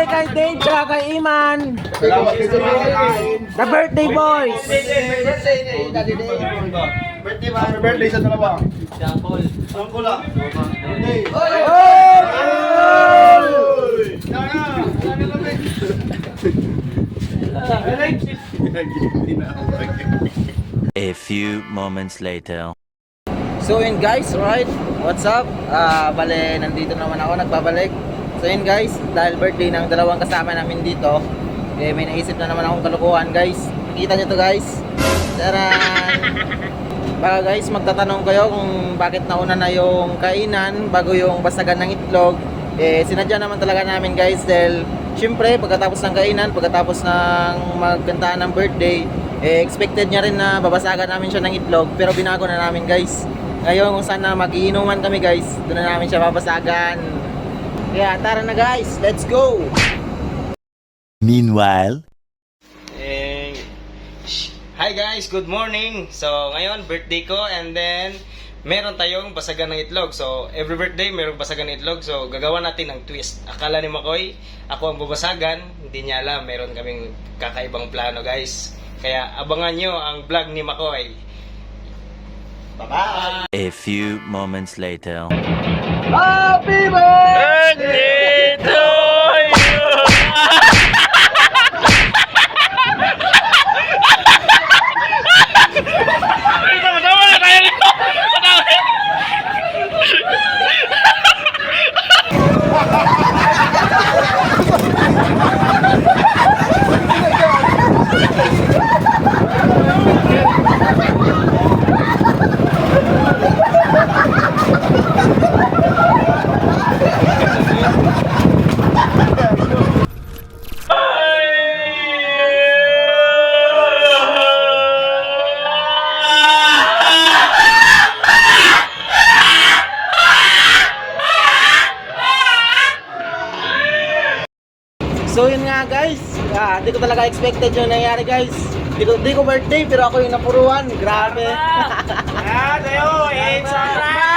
Birthday kay Dane tsaka kay Iman. The birthday boys. Happy birthday sa dalawa. Uncle. Uncle ah. Birthday. A few moments later. So yun guys, right? What's up? Ah, bale, nandito naman ako, nagbabalik. So yun guys, dahil birthday ng dalawang kasama namin dito, eh, may naisip na naman akong kalukuhan guys. Nakita nyo to guys. Taran! Baka guys, magtatanong kayo kung bakit nauna na yung kainan bago yung basagan ng itlog. Eh, sinadya naman talaga namin guys dahil syempre pagkatapos ng kainan, pagkatapos ng magkantaan ng birthday, eh, expected niya rin na babasagan namin siya ng itlog pero binago na namin guys. Ngayon kung saan na magiinuman kami guys, doon na namin siya babasagan. Kaya tara na guys, let's go! Meanwhile, Eh, hi guys, good morning. So, ngayon birthday ko and then meron tayong basagan ng itlog. So, every birthday merong basagan ng itlog. So, gagawa natin ng twist. Akala ni Makoy, ako ang babasagan. Hindi niya alam, meron kaming kakaibang plano guys. Kaya abangan nyo ang vlog ni Makoy. Bye-bye! a few moments later. Happy So yun nga guys, ah, di ko talaga expected yung nangyari guys. Di ko, di ko birthday pero ako yung napuruan. Grabe. Ah, tayo! It's a